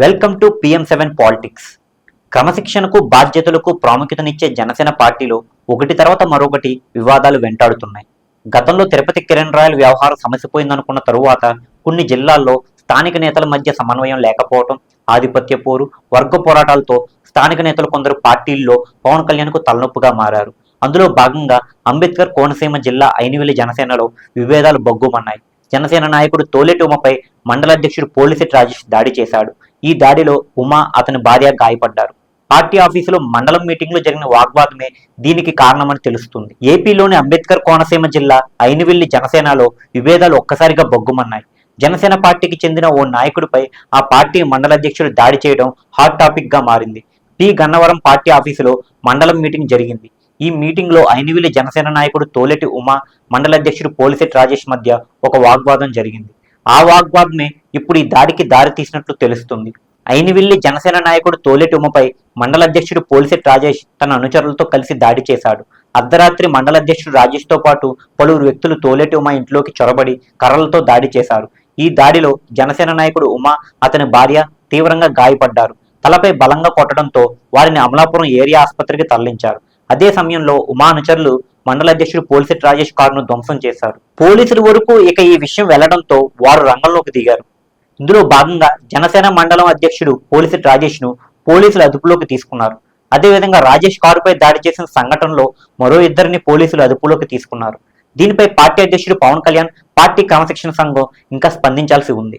Welcome to PM seven politics క్రమశిక్షణకు బాధ్యతలకు ప్రాముఖ్యతనిచ్చే జనసేన పార్టీలో ఒకటి తర్వాత మరొకటి వివాదాలు వెంటాడుతున్నాయి. గతంలో తిరుపతి కిరణ్ రాయల్ వ్యవహారం సమసిపోయిందనుకున్న తరువాత కొన్ని జిల్లాల్లో స్థానిక నేతల మధ్య సమన్వయం లేకపోవడం ఆధిపత్య పోరు వర్గ పోరాటాలతో స్థానిక నేతలు కొందరు పార్టీల్లో పవన్ కళ్యాణ్కు తలనొప్పిగా మారారు. అందులో భాగంగా అంబేద్కర్ కోనసీమ జిల్లా ఐనివిలి జనసేనలో విభేదాలు బొగ్గుమన్నాయి. జనసేన నాయకుడు తోలేటి ఉమపై మండల అధ్యక్షుడు పోలిసెట్ రాజేష్ దాడి చేశాడు. ఈ దాడిలో ఉమా అతని భార్య గాయపడ్డారు. పార్టీ ఆఫీసులో మండలం మీటింగ్లో జరిగిన వాగ్వాదమే దీనికి కారణమని తెలుస్తుంది. ఏపీలోని అంబేద్కర్ కోనసీమ జిల్లా ఐనివిల్లి జనసేనలో విభేదాలు ఒక్కసారిగా బొగ్గుమన్నాయి. జనసేన పార్టీకి చెందిన ఓ నాయకుడిపై ఆ పార్టీ మండల అధ్యక్షుడు దాడి చేయడం హాట్ టాపిక్గా మారింది. పి. గన్నవరం పార్టీ ఆఫీసులో మండలం మీటింగ్ జరిగింది. ఈ మీటింగ్లో లో జనసేన నాయకుడు తోలెటి ఉమా మండల అధ్యక్షుడు పోలిసెట్ రాజేష్ మధ్య ఒక వాగ్వాదం జరిగింది. ఆ వాగ్వాదమే ఇప్పుడు ఈ దాడికి దారి తీసినట్లు తెలుస్తుంది. అయినవిల్లి జనసేన నాయకుడు తోలెటి ఉమపై మండల అధ్యక్షుడు పోలిసెట్ రాజేష్ తన అనుచరులతో కలిసి దాడి చేశాడు. అర్ధరాత్రి మండల అధ్యక్షుడు రాజేష్తో పాటు పలువురు వ్యక్తులు తోలెటి ఉమా ఇంట్లోకి చొరబడి కర్రలతో దాడి చేశారు. ఈ దాడిలో జనసేన నాయకుడు ఉమా అతని భార్య తీవ్రంగా గాయపడ్డారు. తలపై బలంగా కొట్టడంతో వారిని అమలాపురం ఏరియా ఆసుపత్రికి తరలించారు. అదే సమయంలో ఉమా అనుచరులు మండల అధ్యక్షుడు పోలీసెట్ రాజేష్ కారును ధ్వంసం చేశారు. పోలీసుల వరకు ఇక ఈ విషయం వెళ్ళడంతో వారు రంగంలోకి దిగారు. ఇందులో భాగంగా జనసేన మండలం అధ్యక్షుడు పోలీసెట్ రాజేష్ను పోలీసులు అదుపులోకి తీసుకున్నారు. అదేవిధంగా రాజేష్ కారుపై దాడి చేసిన సంఘటనలో మరో ఇద్దరిని పోలీసులు అదుపులోకి తీసుకున్నారు. దీనిపై పార్టీ అధ్యక్షుడు పవన్ కళ్యాణ్ పార్టీ క్రమశిక్షణ సంఘం ఇంకా స్పందించాల్సి ఉంది.